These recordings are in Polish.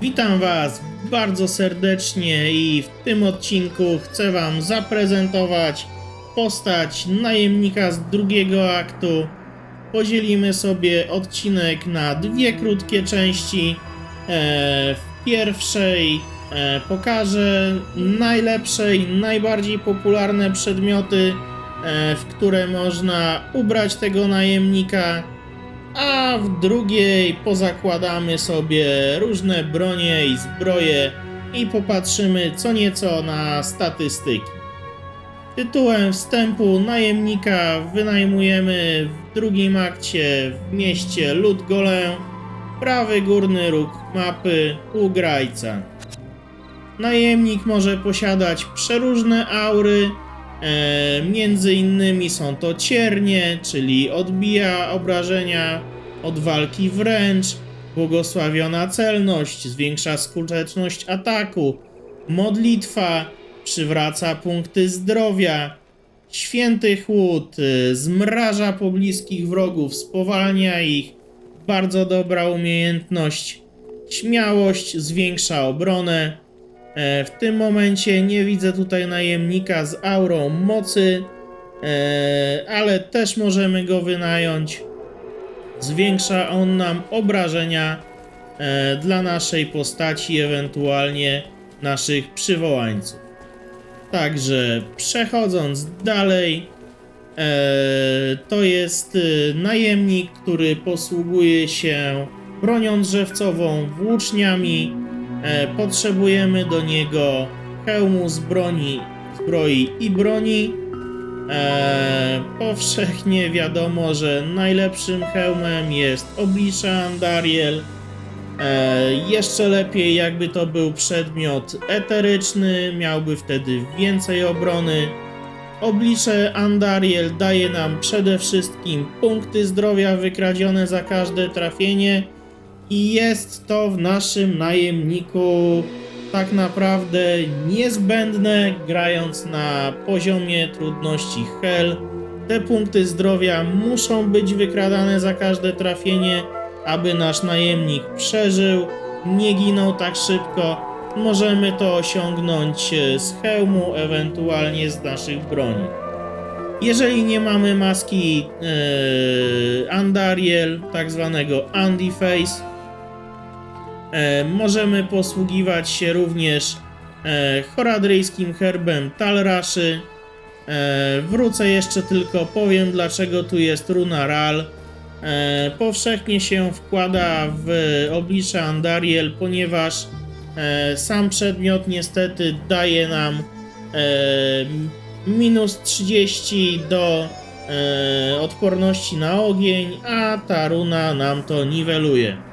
Witam Was bardzo serdecznie i w tym odcinku chcę Wam zaprezentować postać najemnika z drugiego aktu. Podzielimy sobie odcinek na dwie krótkie części. E, w pierwszej e, pokażę najlepsze i najbardziej popularne przedmioty, e, w które można ubrać tego najemnika a w drugiej pozakładamy sobie różne bronie i zbroje i popatrzymy co nieco na statystyki. Tytułem wstępu najemnika wynajmujemy w drugim akcie w mieście Ludgolę, prawy górny róg mapy u Grajca. Najemnik może posiadać przeróżne aury, E, między innymi są to ciernie, czyli odbija obrażenia od walki wręcz, błogosławiona celność, zwiększa skuteczność ataku, modlitwa, przywraca punkty zdrowia, święty chłód, y, zmraża pobliskich wrogów, spowalnia ich, bardzo dobra umiejętność, śmiałość, zwiększa obronę, E, W tym momencie nie widzę tutaj najemnika z aurą mocy, e, ale też możemy go wynająć. Zwiększa on nam obrażenia e, dla naszej postaci, ewentualnie naszych przywołańców. Także przechodząc dalej, to jest najemnik, który posługuje się bronią drzewcową, włóczniami, E, potrzebujemy do niego hełmu z broni, zbroi i broni. E, powszechnie wiadomo, że najlepszym hełmem jest oblicza Andariel. E, jeszcze lepiej, jakby to był przedmiot eteryczny, miałby wtedy więcej obrony. Oblicze Andariel daje nam przede wszystkim punkty zdrowia wykradzione za każde trafienie i jest to w naszym najemniku tak naprawdę niezbędne, grając na poziomie trudności Hell. Te punkty zdrowia muszą być wykradane za każde trafienie, aby nasz najemnik przeżył, nie ginął tak szybko. Możemy to osiągnąć z hełmu, ewentualnie z naszych broni. Jeżeli nie mamy maski yy, Andariel, tak zwanego Andy Face, E, możemy posługiwać się również e, horadryjskim herbem Talraszy. E, wrócę jeszcze tylko, powiem dlaczego tu jest runa Ral. E, powszechnie się wkłada w oblicze Andariel, ponieważ e, sam przedmiot niestety daje nam e, minus 30 do e, odporności na ogień, a ta runa nam to niweluje.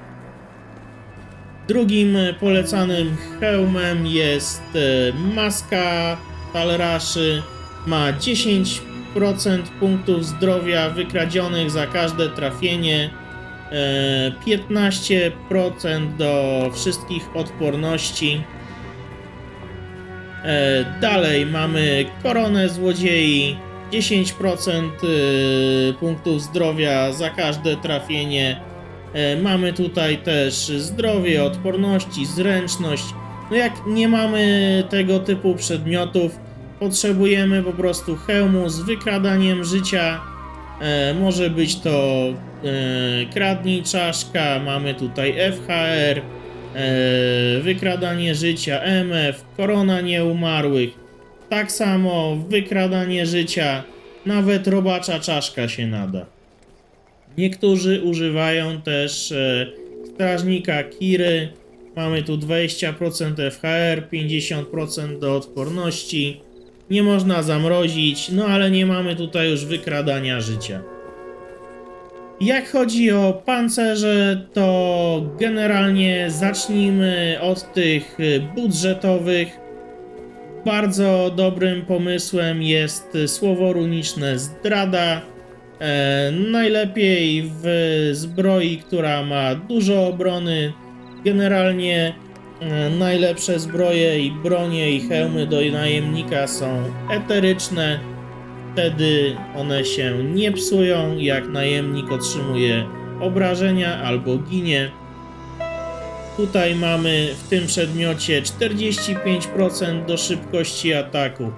Drugim polecanym hełmem jest e, maska Talraszy. Ma 10% punktów zdrowia wykradzionych za każde trafienie. e, 15% do wszystkich odporności. E, Dalej mamy koronę złodziei. 10% e, punktów zdrowia za każde trafienie. E, Mamy tutaj też zdrowie, odporności, zręczność. No jak nie mamy tego typu przedmiotów, potrzebujemy po prostu hełmu z wykradaniem życia. E, może być to e, kradnij czaszka, mamy tutaj FHR, e, wykradanie życia, MF, korona nieumarłych. Tak samo wykradanie życia, nawet robacza czaszka się nada. Niektórzy używają też e, strażnika Kiry. Mamy tu 20% FHR, 50% do odporności. Nie można zamrozić, no ale nie mamy tutaj już wykradania życia. Jak chodzi o pancerze, to generalnie zacznijmy od tych e, budżetowych. Bardzo dobrym pomysłem jest słowo runiczne Zdrada. E, najlepiej w zbroi, która ma dużo obrony. Generalnie e, najlepsze zbroje i bronie i hełmy do najemnika są eteryczne. Wtedy one się nie psują, jak najemnik otrzymuje obrażenia albo ginie. Tutaj mamy w tym przedmiocie 45% do szybkości ataku,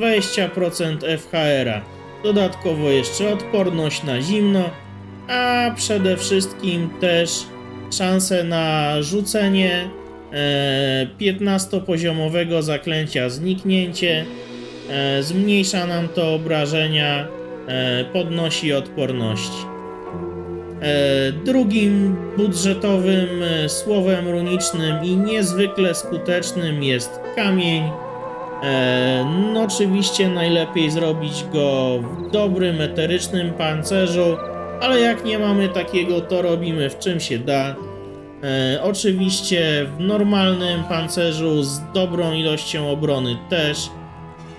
20% FHR-a, dodatkowo jeszcze odporność na zimno, a przede wszystkim też szanse na rzucenie e, 15-poziomowego zaklęcia zniknięcie. E, zmniejsza nam to obrażenia, e, podnosi odporności. E, Drugim budżetowym e, słowem runicznym i niezwykle skutecznym jest kamień. E, No, oczywiście najlepiej zrobić go w dobrym eterycznym pancerzu, ale jak nie mamy takiego, to robimy w czym się da. E, oczywiście w normalnym pancerzu z dobrą ilością obrony też.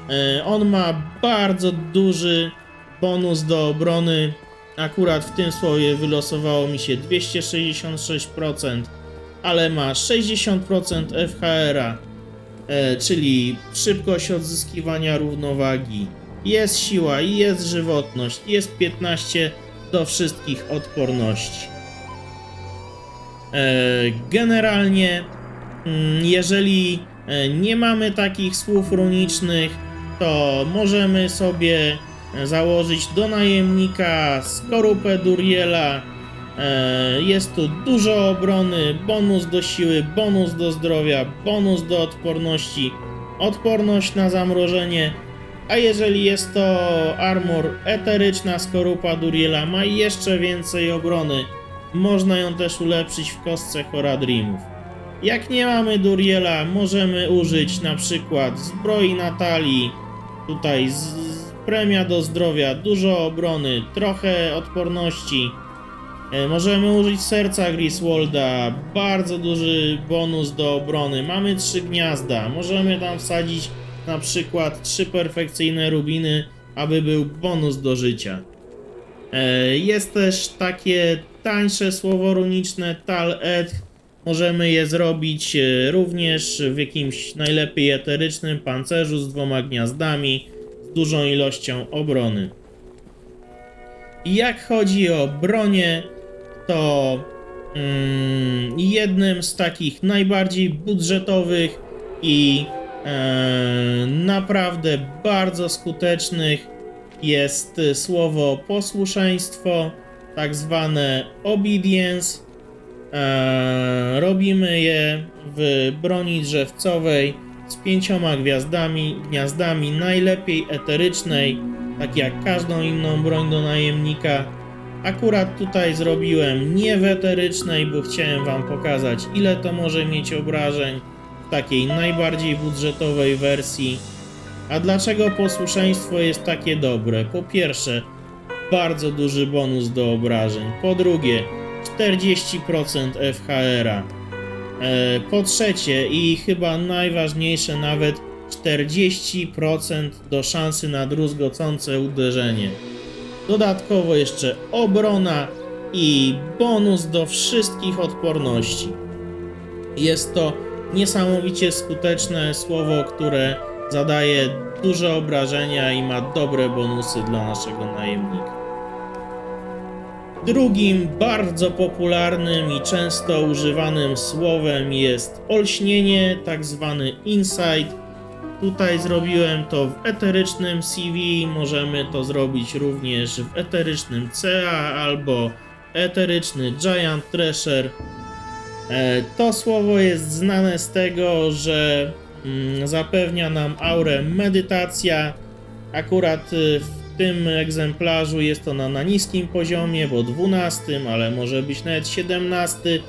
E, on ma bardzo duży bonus do obrony. Akurat w tym słowie wylosowało mi się 266%, ale ma 60% FHR-a, czyli szybkość odzyskiwania równowagi. Jest siła i jest żywotność, jest 15 do wszystkich odporności. E, Generalnie, mm, jeżeli e, nie mamy takich słów runicznych, to możemy sobie e, założyć do najemnika skorupę Duriela. E, Jest tu dużo obrony, bonus do siły, bonus do zdrowia, bonus do odporności, odporność na zamrożenie. A jeżeli jest to armor eteryczna skorupa Duriela, ma jeszcze więcej obrony. Można ją też ulepszyć w kostce Horadrimów. Jak nie mamy Duriela, możemy użyć na przykład zbroi Natalii, tutaj premia do zdrowia, dużo obrony, trochę odporności. E, Możemy użyć serca Griswolda, bardzo duży bonus do obrony. Mamy trzy gniazda, możemy tam wsadzić na przykład trzy perfekcyjne rubiny, aby był bonus do życia. E, Jest też takie tańsze słowo runiczne Tal Ed. Możemy je zrobić e, również w jakimś najlepiej eterycznym pancerzu z dwoma gniazdami, z dużą ilością obrony. I jak chodzi o bronię, to mm, jednym z takich najbardziej budżetowych i e, naprawdę bardzo skutecznych jest słowo posłuszeństwo, tak zwane obedience. E, robimy je w broni drzewcowej z pięcioma gwiazdami, gniazdami, najlepiej eterycznej, tak jak każdą inną broń do najemnika. Akurat tutaj zrobiłem nie bo chciałem wam pokazać ile to może mieć obrażeń w takiej najbardziej budżetowej wersji. A dlaczego posłuszeństwo jest takie dobre? Po pierwsze, bardzo duży bonus do obrażeń. Po drugie, 40% FHR-a. E, po trzecie i chyba najważniejsze nawet 40% do szansy na druzgocące uderzenie. Dodatkowo jeszcze obrona i bonus do wszystkich odporności. Jest to niesamowicie skuteczne słowo, które zadaje duże obrażenia i ma dobre bonusy dla naszego najemnika. Drugim bardzo popularnym i często używanym słowem jest olśnienie, tak zwany insight. Tutaj zrobiłem to w eterycznym CV, możemy to zrobić również w eterycznym CA albo eteryczny Giant Thresher. E, To słowo jest znane z tego, że mm, zapewnia nam aurę medytacja. Akurat y, w tym egzemplarzu jest ona na niskim poziomie, bo 12, ale może być nawet 17.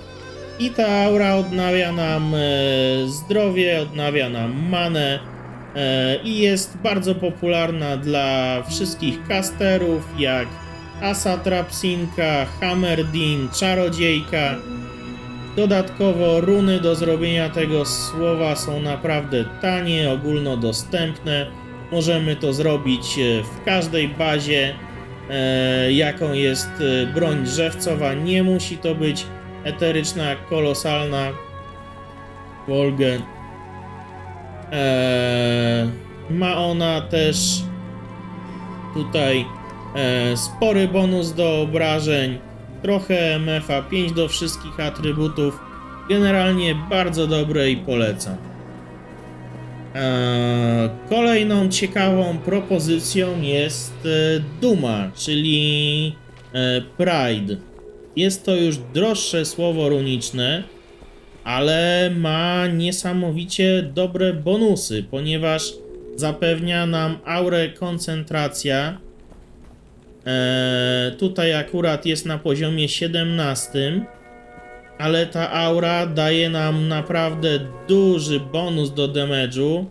I ta aura odnawia nam e, zdrowie, odnawia nam manę i jest bardzo popularna dla wszystkich casterów, jak Asa Trapsinka, Hammerdin, Czarodziejka. Dodatkowo runy do zrobienia tego słowa są naprawdę tanie, ogólnodostępne. Możemy to zrobić e, w każdej bazie, e, jaką jest e, broń drzewcowa. Nie musi to być eteryczna, kolosalna Wolgę. E, ma ona też tutaj e, spory bonus do obrażeń, trochę MFA, 5 do wszystkich atrybutów Generalnie bardzo dobre i polecam. Eee, Kolejną ciekawą propozycją jest e, Duma, czyli e, Pride. Jest to już droższe słowo runiczne, ale ma niesamowicie dobre bonusy, ponieważ zapewnia nam aurę koncentracja. Eee, tutaj akurat jest na poziomie 17, ale ta aura daje nam naprawdę duży bonus do damage'u.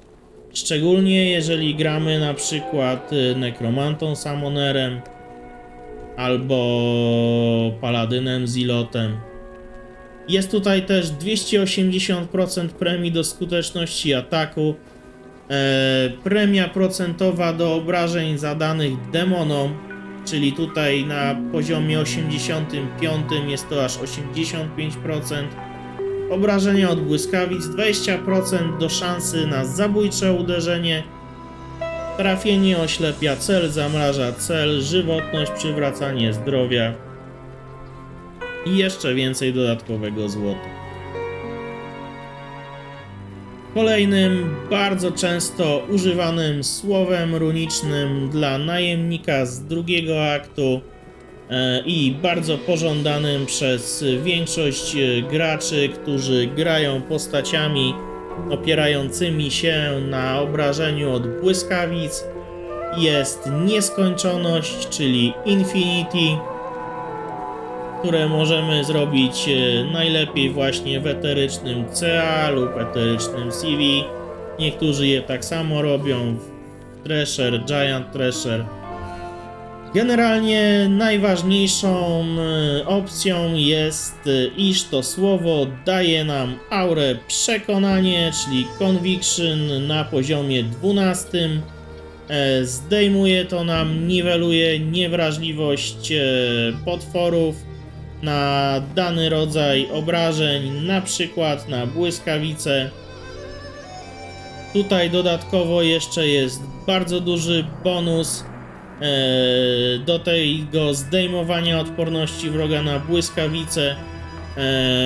Szczególnie jeżeli gramy na przykład y, Nekromantą Summonerem albo Paladynem Zilotem. Jest tutaj też 280% premii do skuteczności ataku, e, premia procentowa do obrażeń zadanych demonom, czyli tutaj na poziomie 85 jest to aż 85%. Obrażenia od błyskawic 20% do szansy na zabójcze uderzenie. Trafienie oślepia cel, zamraża cel, żywotność, przywracanie zdrowia i jeszcze więcej dodatkowego złota. Kolejnym bardzo często używanym słowem runicznym dla najemnika z drugiego aktu e, i bardzo pożądanym przez większość e, graczy, którzy grają postaciami opierającymi się na obrażeniu od błyskawic jest nieskończoność, czyli Infinity które możemy zrobić e, najlepiej właśnie w eterycznym CA lub eterycznym CV. Niektórzy je tak samo robią w Thresher, Giant Thresher. Generalnie najważniejszą e, opcją jest, e, iż to słowo daje nam aurę przekonanie, czyli conviction na poziomie 12. E, Zdejmuje to nam, niweluje niewrażliwość potworów na dany rodzaj obrażeń, na przykład na błyskawice. Tutaj dodatkowo jeszcze jest bardzo duży bonus e, do tego zdejmowania odporności wroga na błyskawice. E,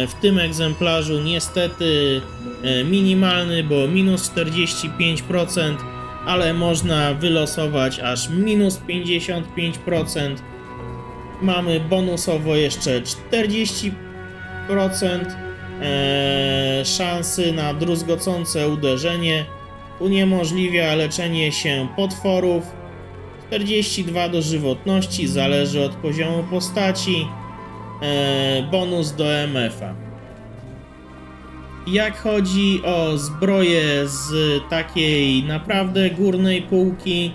w tym egzemplarzu niestety e, minimalny, bo minus 45%, ale można wylosować aż minus 55%. Mamy bonusowo jeszcze 40% e, szansy na druzgocące uderzenie. Uniemożliwia leczenie się potworów. 42 do żywotności, zależy od poziomu postaci. E, bonus do MF-a. Jak chodzi o zbroję z takiej naprawdę górnej półki,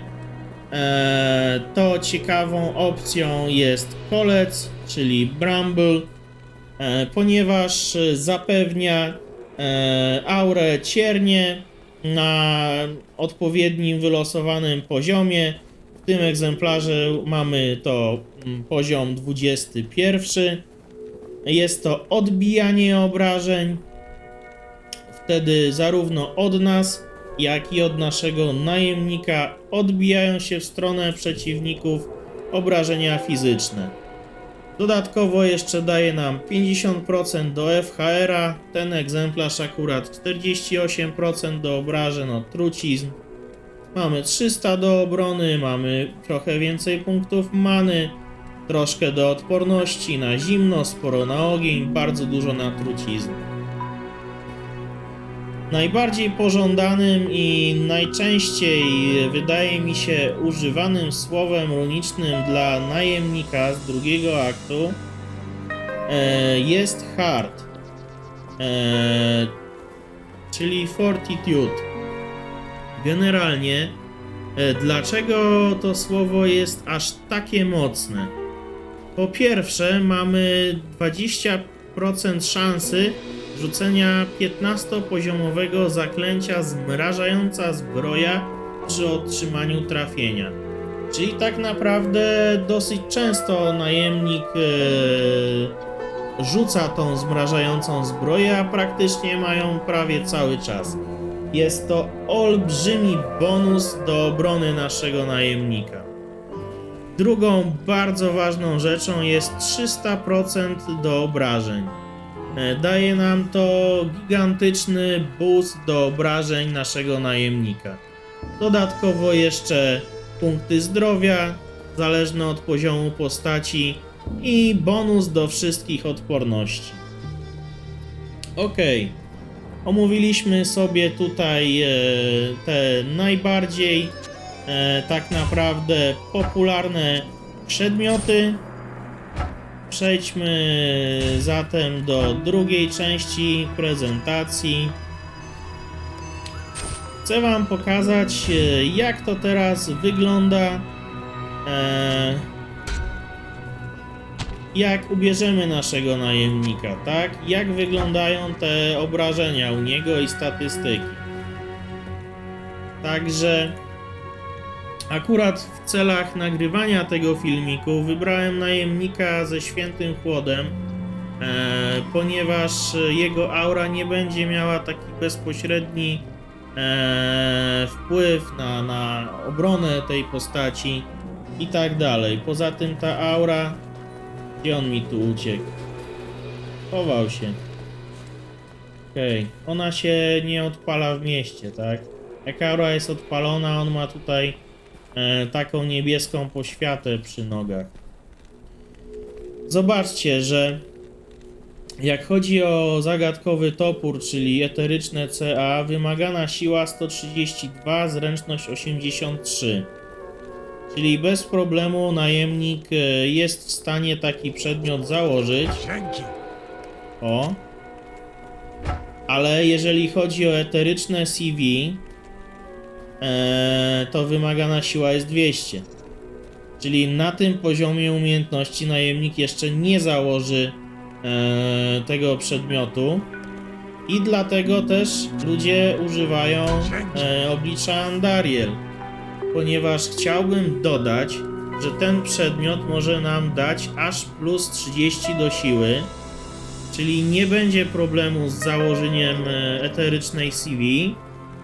to ciekawą opcją jest kolec, czyli Bramble, e, ponieważ zapewnia e, aurę ciernie na odpowiednim wylosowanym poziomie. W tym egzemplarze mamy to mm, poziom 21. Jest to odbijanie obrażeń. Wtedy zarówno od nas, jak i od naszego najemnika odbijają się w stronę przeciwników obrażenia fizyczne. Dodatkowo jeszcze daje nam 50% do FHR-a, ten egzemplarz akurat 48% do obrażeń od trucizn. Mamy 300 do obrony, mamy trochę więcej punktów many, troszkę do odporności na zimno, sporo na ogień, bardzo dużo na trucizny. Najbardziej pożądanym i najczęściej wydaje mi się używanym słowem runicznym dla najemnika z drugiego aktu e, jest hard, e, czyli fortitude. Generalnie, e, dlaczego to słowo jest aż takie mocne? Po pierwsze, mamy 20% szansy rzucenia 15-poziomowego zaklęcia zmrażająca zbroja przy otrzymaniu trafienia. Czyli tak naprawdę dosyć często najemnik e, rzuca tą zmrażającą zbroję, a praktycznie mają prawie cały czas. Jest to olbrzymi bonus do obrony naszego najemnika. Drugą bardzo ważną rzeczą jest 300% do obrażeń. E, Daje nam to gigantyczny boost do obrażeń naszego najemnika. Dodatkowo jeszcze punkty zdrowia, zależne od poziomu postaci i bonus do wszystkich odporności. Ok. Omówiliśmy sobie tutaj e, te najbardziej e, tak naprawdę popularne przedmioty. Przejdźmy zatem do drugiej części prezentacji. Chcę Wam pokazać, e, jak to teraz wygląda. E, jak ubierzemy naszego najemnika, tak? Jak wyglądają te obrażenia u niego i statystyki. Także akurat w celach nagrywania tego filmiku wybrałem najemnika ze świętym chłodem, e, ponieważ jego aura nie będzie miała taki bezpośredni e, wpływ na, na obronę tej postaci i tak dalej. Poza tym ta aura gdzie on mi tu uciekł? Chował się. Okej, ona się nie odpala w mieście, tak? Jak aura jest odpalona, on ma tutaj e, taką niebieską poświatę przy nogach. Zobaczcie, że jak chodzi o zagadkowy topór, czyli eteryczne CA, wymagana siła 132, zręczność 83. Czyli bez problemu najemnik e, jest w stanie taki przedmiot założyć. O. Ale jeżeli chodzi o eteryczne CV, e, to wymagana siła jest 200. Czyli na tym poziomie umiejętności najemnik jeszcze nie założy e, tego przedmiotu. I dlatego też ludzie używają e, oblicza Andariel ponieważ chciałbym dodać, że ten przedmiot może nam dać aż plus 30 do siły, czyli nie będzie problemu z założeniem e, eterycznej CV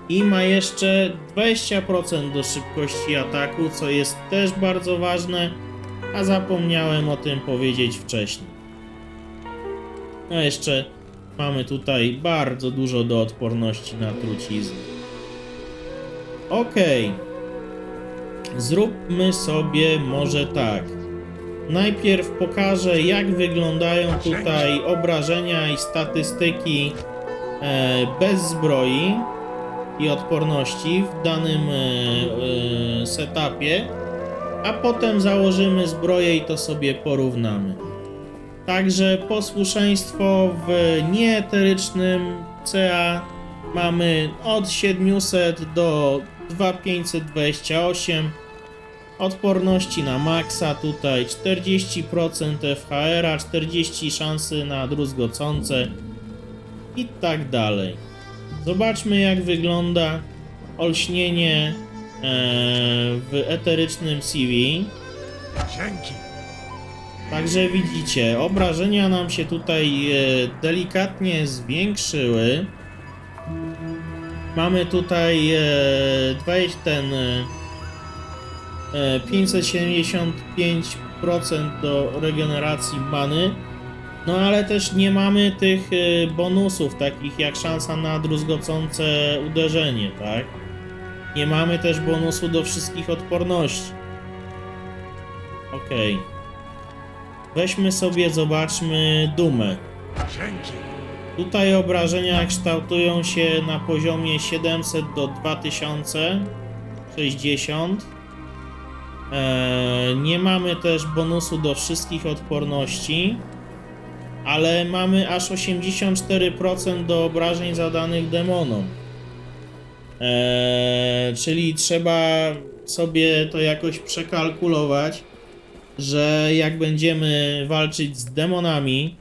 i ma jeszcze 20% do szybkości ataku, co jest też bardzo ważne, a zapomniałem o tym powiedzieć wcześniej. No jeszcze mamy tutaj bardzo dużo do odporności na trucizny. Okay. Zróbmy sobie może tak. Najpierw pokażę, jak wyglądają tutaj obrażenia i statystyki e, bez zbroi i odporności w danym e, e, setupie, a potem założymy zbroję i to sobie porównamy. Także posłuszeństwo w nieeterycznym CA mamy od 700 do 2528 odporności na maksa tutaj 40% FHR, 40 szansy na druzgocące i tak dalej. Zobaczmy jak wygląda olśnienie e, w eterycznym CV. Dzięki. Także widzicie, obrażenia nam się tutaj e, delikatnie zwiększyły. Mamy tutaj e, 20, ten e, e, 575% do regeneracji many. No ale też nie mamy tych e, bonusów, takich jak szansa na druzgocące uderzenie, tak? Nie mamy też bonusu do wszystkich odporności. Okej. Weźmy sobie, zobaczmy dumę. Tutaj obrażenia kształtują się na poziomie 700 do 2060. Eee, nie mamy też bonusu do wszystkich odporności, ale mamy aż 84% do obrażeń zadanych demonom. Eee, czyli trzeba sobie to jakoś przekalkulować, że jak będziemy walczyć z demonami,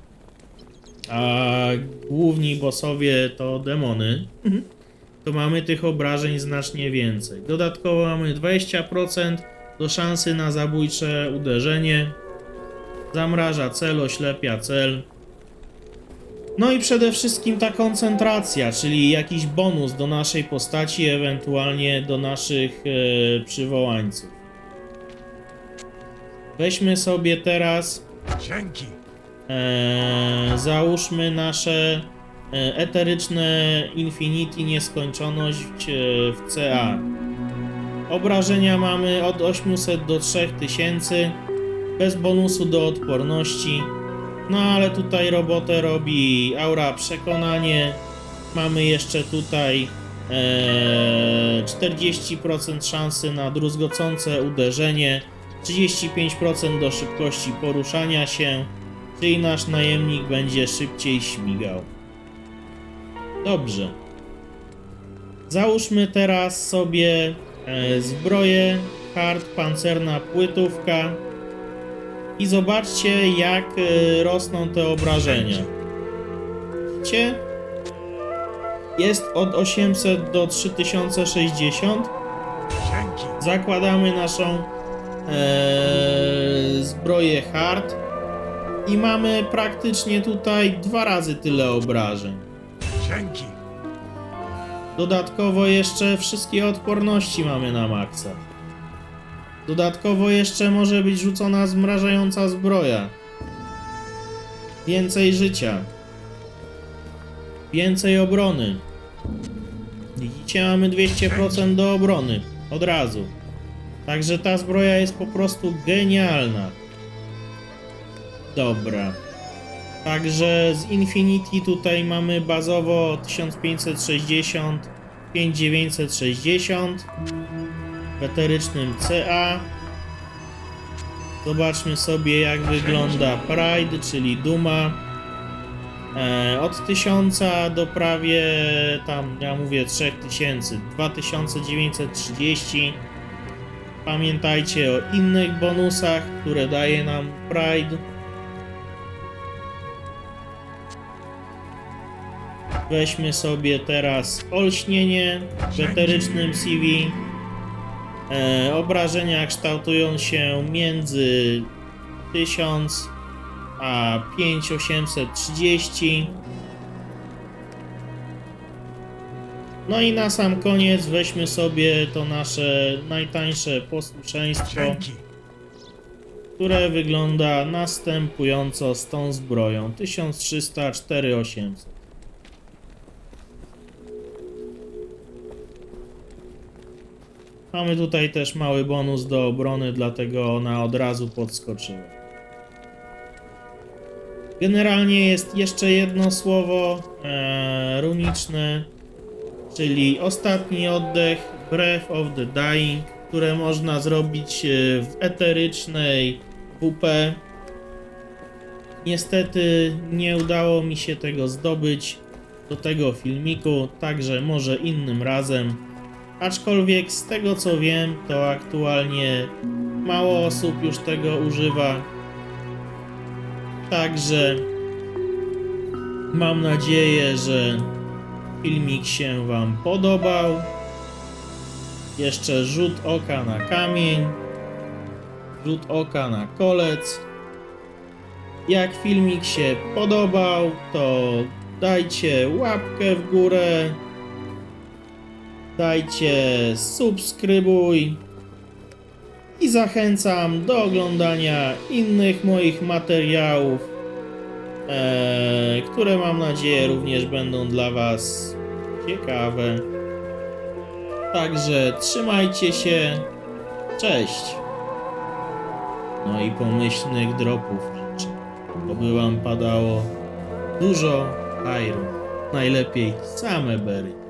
a główni bossowie to demony, to mamy tych obrażeń znacznie więcej. Dodatkowo mamy 20% do szansy na zabójcze uderzenie, zamraża cel, oślepia cel. No i przede wszystkim ta koncentracja, czyli jakiś bonus do naszej postaci, ewentualnie do naszych e, przywołańców. Weźmy sobie teraz Dzięki. Eee, załóżmy nasze e, eteryczne Infinity Nieskończoność e, w CA. Obrażenia mamy od 800 do 3000, bez bonusu do odporności. No ale tutaj robotę robi aura przekonanie. Mamy jeszcze tutaj e, 40% szansy na druzgocące uderzenie, 35% do szybkości poruszania się, czyli nasz najemnik będzie szybciej śmigał. Dobrze. Załóżmy teraz sobie e, zbroję hard pancerna płytówka i zobaczcie jak e, rosną te obrażenia. Widzicie? Jest od 800 do 3060. Dzięki. Zakładamy naszą e, zbroję hard i mamy praktycznie tutaj dwa razy tyle obrażeń. Dzięki. Dodatkowo jeszcze wszystkie odporności mamy na maksa. Dodatkowo jeszcze może być rzucona zmrażająca zbroja. Więcej życia. Więcej obrony. Widzicie, mamy 200% do obrony. Od razu. Także ta zbroja jest po prostu genialna. Dobra. Także z Infinity tutaj mamy bazowo 1560, 5960 w eterycznym CA. Zobaczmy sobie jak wygląda Pride, czyli Duma. E, od 1000 do prawie tam, ja mówię 3000, 2930. Pamiętajcie o innych bonusach, które daje nam Pride. Weźmy sobie teraz olśnienie w eterycznym CV. E, obrażenia kształtują się między 1000 a 5830. No i na sam koniec weźmy sobie to nasze najtańsze posłuszeństwo które wygląda następująco z tą zbroją. 1300 4800 Mamy tutaj też mały bonus do obrony, dlatego ona od razu podskoczyła. Generalnie jest jeszcze jedno słowo e, runiczne, czyli ostatni oddech Breath of the Dying, które można zrobić e, w eterycznej WP. Niestety nie udało mi się tego zdobyć do tego filmiku, także może innym razem. Aczkolwiek z tego co wiem, to aktualnie mało osób już tego używa. Także mam nadzieję, że filmik się Wam podobał. Jeszcze rzut oka na kamień, rzut oka na kolec. Jak filmik się podobał, to dajcie łapkę w górę, dajcie subskrybuj i zachęcam do oglądania innych moich materiałów, e, które mam nadzieję również będą dla Was ciekawe. Także trzymajcie się. Cześć. No i pomyślnych dropów. Oby Wam padało dużo hajru. Najlepiej same bery.